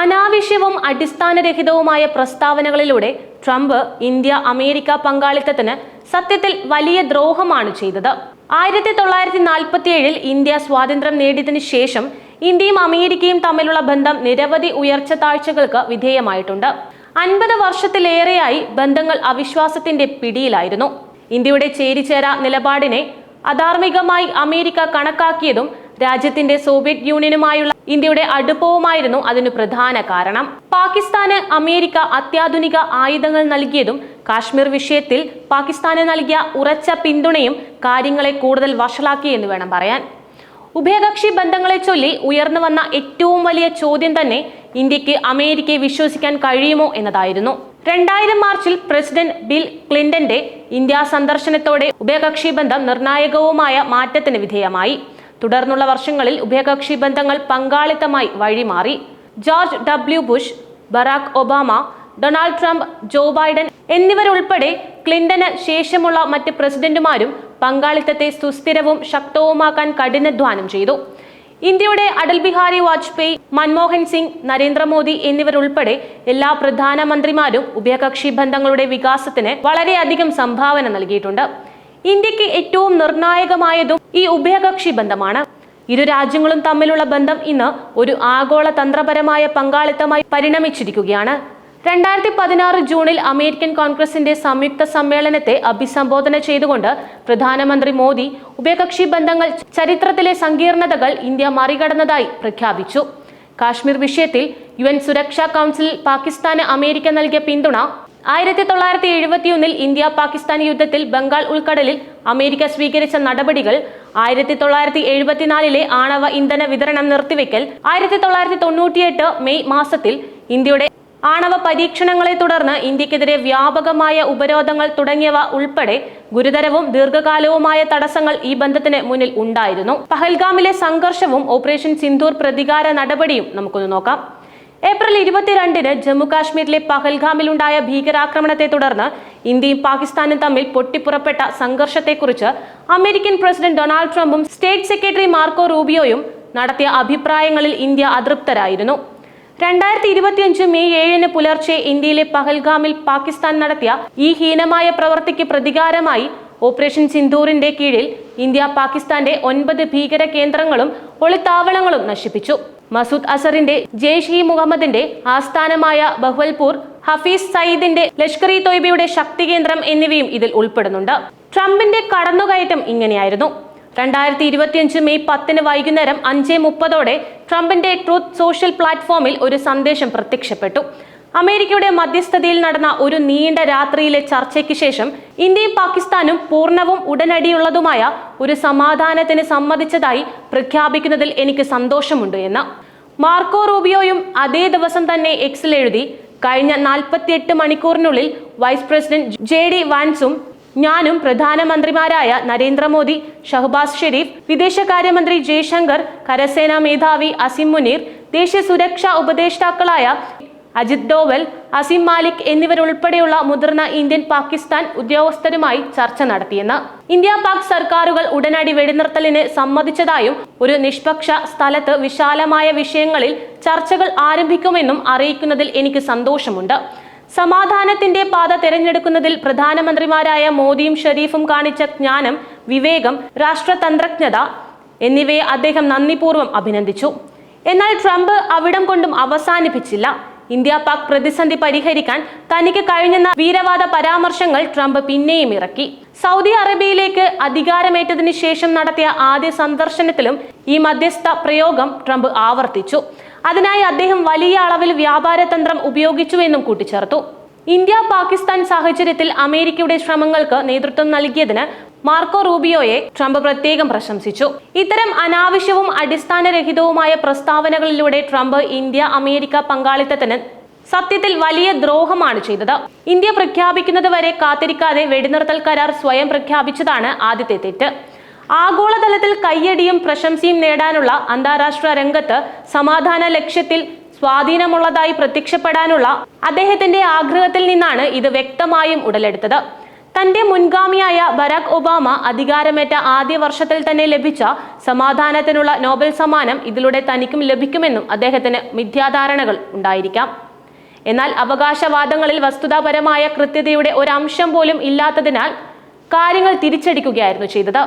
അനാവശ്യവും അടിസ്ഥാനരഹിതവുമായ പ്രസ്താവനകളിലൂടെ Trump India America പങ്കാളിത്തത്തിന് സത്യത്തിൽ വലിയ ദ്രോഹമാണ് ചെയ്തത്. ആയിരത്തി തൊള്ളായിരത്തി നാൽപ്പത്തിയേഴിൽ ഇന്ത്യ സ്വാതന്ത്ര്യം നേടിയതിനു ശേഷം ഇന്ത്യയും അമേരിക്കയും തമ്മിലുള്ള ബന്ധം നിരവധി ഉയർച്ച താഴ്ചകൾക്ക് വിധേയമായിട്ടുണ്ട്. അൻപത് വർഷത്തിലേറെയായി ബന്ധങ്ങൾ അവിശ്വാസത്തിന്റെ പിടിയിലായിരുന്നു. ഇന്ത്യയുടെ ചേരിചേരാ നിലപാടിനെ അധാർമികമായി അമേരിക്ക കണക്കാക്കിയതും രാജ്യത്തിന്റെ സോവിയറ്റ് യൂണിയനുമായുള്ള ഇന്ത്യയുടെ അടുപ്പവുമായിരുന്നു അതിന് പ്രധാന കാരണം. പാകിസ്ഥാന് അമേരിക്ക അത്യാധുനിക ആയുധങ്ങൾ നൽകിയതും കാശ്മീർ വിഷയത്തിൽ പാകിസ്ഥാന് നൽകിയ ഉറച്ച പിന്തുണയും കാര്യങ്ങളെ കൂടുതൽ വഷളാക്കി എന്ന് വേണം പറയാൻ. ഉഭയകക്ഷി ബന്ധങ്ങളെ ചൊല്ലി ഉയർന്നു വന്ന ഏറ്റവും വലിയ ചോദ്യം തന്നെ ഇന്ത്യയ്ക്ക് അമേരിക്കയെ വിശ്വസിക്കാൻ കഴിയുമോ എന്നതായിരുന്നു. രണ്ടായിരം മാർച്ചിൽ പ്രസിഡന്റ് ബിൽ ക്ലിന്റന്റെ ഇന്ത്യ സന്ദർശനത്തോടെ ഉഭയകക്ഷി ബന്ധം നിർണായകവുമായ മാറ്റത്തിന് വിധേയമായി. തുടർന്നുള്ള വർഷങ്ങളിൽ ഉഭയകക്ഷി ബന്ധങ്ങൾ പങ്കാളിത്തമായി വഴിമാറി. George W Bush Barack Obama Donald Trump Joe Biden എന്നിവരുൾപ്പെടെ ക്ലിന്റന് ശേഷമുള്ള മറ്റ് പ്രസിഡന്റുമാരും പങ്കാളിത്തത്തെ സുസ്ഥിരവും ശക്തവുമാക്കാൻ കഠിനാധ്വാനം ചെയ്തു. ഇന്ത്യയുടെ അടൽ ബിഹാരി വാജ്പേയി മൻമോഹൻ സിംഗ് നരേന്ദ്രമോദി എന്നിവരുൾപ്പെടെ എല്ലാ പ്രധാനമന്ത്രിമാരും ഉഭയകക്ഷി ബന്ധങ്ങളുടെ വികാസത്തിന് വളരെയധികം സംഭാവന നൽകിയിട്ടുണ്ട്. ഇന്ത്യയ്ക്ക് ഏറ്റവും നിർണായകമായതും ഈ ഉഭയകക്ഷി ബന്ധമാണ്. ഇരു രാജ്യങ്ങളും തമ്മിലുള്ള ബന്ധം ഇന്ന് ഒരു ആഗോള തന്ത്രപരമായ പങ്കാളിത്തമായി പരിണമിച്ചിരിക്കുകയാണ്. രണ്ടായിരത്തി പതിനാറ് ജൂണിൽ അമേരിക്കൻ കോൺഗ്രസിന്റെ സംയുക്ത സമ്മേളനത്തെ അഭിസംബോധന ചെയ്തുകൊണ്ട് പ്രധാനമന്ത്രി മോദി ഉഭയകക്ഷി ബന്ധങ്ങൾ ചരിത്രത്തിലെ സങ്കീർണതകൾ ഇന്ത്യ മറികടന്നതായി പ്രഖ്യാപിച്ചു. കാശ്മീർ വിഷയത്തിൽ യു സുരക്ഷാ കൗൺസിലിൽ പാകിസ്ഥാന് അമേരിക്ക നൽകിയ പിന്തുണ ആയിരത്തി തൊള്ളായിരത്തി എഴുപത്തിയൊന്നിൽ ഇന്ത്യ പാകിസ്ഥാൻ യുദ്ധത്തിൽ ബംഗാൾ ഉൾക്കടലിൽ അമേരിക്ക സ്വീകരിച്ച നടപടികൾ ആയിരത്തി തൊള്ളായിരത്തി എഴുപത്തിനാലിലെ ആണവ ഇന്ധന വിതരണം നിർത്തിവെക്കൽ ആയിരത്തി തൊള്ളായിരത്തി തൊണ്ണൂറ്റിയെട്ട് മെയ് മാസത്തിൽ ഇന്ത്യയുടെ ആണവ പരീക്ഷണങ്ങളെ തുടർന്ന് ഇന്ത്യക്കെതിരെ വ്യാപകമായ ഉപരോധങ്ങൾ തുടങ്ങിയവ ഉൾപ്പെടെ ഗുരുതരവും ദീർഘകാലവുമായ തടസ്സങ്ങൾ ഈ ബന്ധത്തിന് മുന്നിൽ ഉണ്ടായിരുന്നു. പഹൽഗാമിലെ സംഘർഷവും ഓപ്പറേഷൻ സിന്ധൂർ പ്രതികാര നടപടിയും നമുക്കൊന്ന് നോക്കാം. ഏപ്രിൽ ഇരുപത്തിരണ്ടിന് ജമ്മു കാശ്മീരിലെ പഹൽഗാമിലുണ്ടായ ഭീകരാക്രമണത്തെ തുടർന്ന് ഇന്ത്യയും പാകിസ്ഥാനും തമ്മിൽ പൊട്ടിപ്പുറപ്പെട്ട സംഘർഷത്തെക്കുറിച്ച് അമേരിക്കൻ പ്രസിഡന്റ് ഡൊണാൾഡ് ട്രംപും സ്റ്റേറ്റ് സെക്രട്ടറി മാർക്കോ റൂബിയോയും നടത്തിയ അഭിപ്രായങ്ങളിൽ ഇന്ത്യ അതൃപ്തരായിരുന്നു. രണ്ടായിരത്തി ഇരുപത്തിയഞ്ച് മെയ് ഏഴിന് പുലർച്ചെ ഇന്ത്യയിലെ പഹൽഗാമിൽ പാകിസ്ഥാൻ നടത്തിയ ഈ ഹീനമായ പ്രവൃത്തിക്ക് പ്രതികാരമായി ഓപ്പറേഷൻ സിന്ദൂറിന്റെ കീഴിൽ ഇന്ത്യ പാകിസ്ഥാന്റെ ഒൻപത് ഭീകര കേന്ദ്രങ്ങളും ഒളിത്താവളങ്ങളും നശിപ്പിച്ചു. മസൂദ് അസറിന്റെ ജെയ്ഷ് ഇ മുഹമ്മദിന്റെ ആസ്ഥാനമായ ബഹ്വൽപൂർ ഹഫീസ് സയ്യിദിന്റെ ലഷ്കർ ഇ തൊയ്ബയുടെ ശക്തി കേന്ദ്രം എന്നിവയും ഇതിൽ ഉൾപ്പെടുന്നുണ്ട്. ട്രംപിന്റെ കടന്നുകയറ്റം ഇങ്ങനെയായിരുന്നു. രണ്ടായിരത്തി ഇരുപത്തിയഞ്ച് മെയ് പത്തിന് വൈകുന്നേരം അഞ്ച് മുപ്പതോടെ ട്രംപിന്റെ ട്രൂത്ത് സോഷ്യൽ പ്ലാറ്റ്ഫോമിൽ ഒരു സന്ദേശം പ്രത്യക്ഷപ്പെട്ടു. അമേരിക്കയുടെ മധ്യസ്ഥതയിൽ നടന്ന ഒരു നീണ്ട രാത്രിയിലെ ചർച്ചയ്ക്ക് ശേഷം ഇന്ത്യയും പാകിസ്ഥാനും പൂർണവും ഉടനടിയുള്ളതുമായ ഒരു സമാധാനത്തിന് സമ്മതിച്ചതായി പ്രഖ്യാപിക്കുന്നതിൽ എനിക്ക് സന്തോഷമുണ്ട് എന്ന് മാർക്കോ റൂബിയോയും അതേ ദിവസം തന്നെ എക്സിൽ എഴുതി കഴിഞ്ഞ നാൽപ്പത്തിയെട്ട് മണിക്കൂറിനുള്ളിൽ വൈസ് പ്രസിഡന്റ് ജെ ഡി വാൻസും ഞാനും പ്രധാനമന്ത്രിമാരായ നരേന്ദ്രമോദി ഷഹബാസ് ഷെരീഫ് വിദേശകാര്യമന്ത്രി ജയശങ്കർ കരസേനാ മേധാവി അസിം മുനീർ ദേശീയ സുരക്ഷാ ഉപദേഷ്ടാക്കളായ അജിത് ഡോവൽ അസിം മാലിക് എന്നിവരുൾപ്പെടെയുള്ള മുതിർന്ന ഇന്ത്യൻ പാകിസ്ഥാൻ ഉദ്യോഗസ്ഥരുമായി ചർച്ച നടത്തിയെന്ന്. ഇന്ത്യ പാക് സർക്കാരുകൾ ഉടനടി വെടിനിർത്തലിന് സമ്മതിച്ചതായും ഒരു നിഷ്പക്ഷ സ്ഥലത്ത് വിശാലമായ വിഷയങ്ങളിൽ ചർച്ചകൾ ആരംഭിക്കുമെന്നും അറിയിക്കുന്നതിൽ എനിക്ക് സന്തോഷമുണ്ട്. സമാധാനത്തിന്റെ പാത തിരഞ്ഞെടുക്കുന്നതിൽ പ്രധാനമന്ത്രിമാരായ മോദിയും ഷെരീഫും കാണിച്ച ജ്ഞാനം വിവേകം രാഷ്ട്രതന്ത്രജ്ഞത എന്നിവയെ അദ്ദേഹം നന്ദിപൂർവം അഭിനന്ദിച്ചു. എന്നാൽ ട്രംപ് അവിടം കൊണ്ടും അവസാനിപ്പിച്ചില്ല. ഇന്ത്യ പാക് പ്രതിസന്ധി പരിഹരിക്കാൻ തനിക്ക് കഴിഞ്ഞെന്ന വീരവാദ പരാമർശങ്ങൾ ട്രംപ് പിന്നെയും ഇറക്കി. സൗദി അറേബ്യയിലേക്ക് അധികാരമേറ്റതിനു ശേഷം നടത്തിയ ആദ്യ സന്ദർശനത്തിലും ഈ മധ്യസ്ഥ പ്രയോഗം ട്രംപ് ആവർത്തിച്ചു. അതിനായി അദ്ദേഹം വലിയ അളവിൽ വ്യാപാര തന്ത്രം ഉപയോഗിച്ചുവെന്നും കൂട്ടിച്ചേർത്തു. ഇന്ത്യ പാകിസ്ഥാൻ സാഹചര്യത്തിൽ അമേരിക്കയുടെ ശ്രമങ്ങൾക്ക് നേതൃത്വം നൽകിയതിന് മാർക്കോ റൂബിയോയെ ട്രംപ് പ്രത്യേകം പ്രശംസിച്ചു. ഇത്തരം അനാവശ്യവും അടിസ്ഥാനരഹിതവുമായ പ്രസ്താവനകളിലൂടെ ട്രംപ് ഇന്ത്യ അമേരിക്ക പങ്കാളിത്തത്തിന് സത്യത്തിൽ വലിയ ദ്രോഹമാണ് ചെയ്തത്. ഇന്ത്യ പ്രഖ്യാപിക്കുന്നത് വരെ കാത്തിരിക്കാതെ വെടിനിർത്തൽ കരാർ സ്വയം പ്രഖ്യാപിച്ചതാണ് ആദ്യത്തെ തെറ്റ്. ആഗോളതലത്തിൽ കയ്യടിയും പ്രശംസയും നേടാനുള്ള അന്താരാഷ്ട്ര രംഗത്ത് സമാധാന ലക്ഷ്യത്തിൽ സ്വാധീനമുള്ളതായി പ്രത്യക്ഷപ്പെടാനുള്ള അദ്ദേഹത്തിന്റെ ആഗ്രഹത്തിൽ നിന്നാണ് ഇത് വ്യക്തമായും ഉടലെടുത്തത്. തന്റെ മുൻഗാമിയായ ബരാക് ഒബാമ അധികാരമേറ്റ ആദ്യ വർഷത്തിൽ തന്നെ ലഭിച്ച സമാധാനത്തിനുള്ള നോബൽ സമ്മാനം ഇതിലൂടെ തനിക്കും ലഭിക്കുമെന്നും അദ്ദേഹത്തിന് മിഥ്യാധാരണകൾ ഉണ്ടായിരിക്കാം. എന്നാൽ അവകാശവാദങ്ങളിൽ വസ്തുതാപരമായ കൃത്യതയുടെ ഒരംശം പോലും ഇല്ലാത്തതിനാൽ കാര്യങ്ങൾ തിരിച്ചടിക്കുകയായിരുന്നു ചെയ്തത്.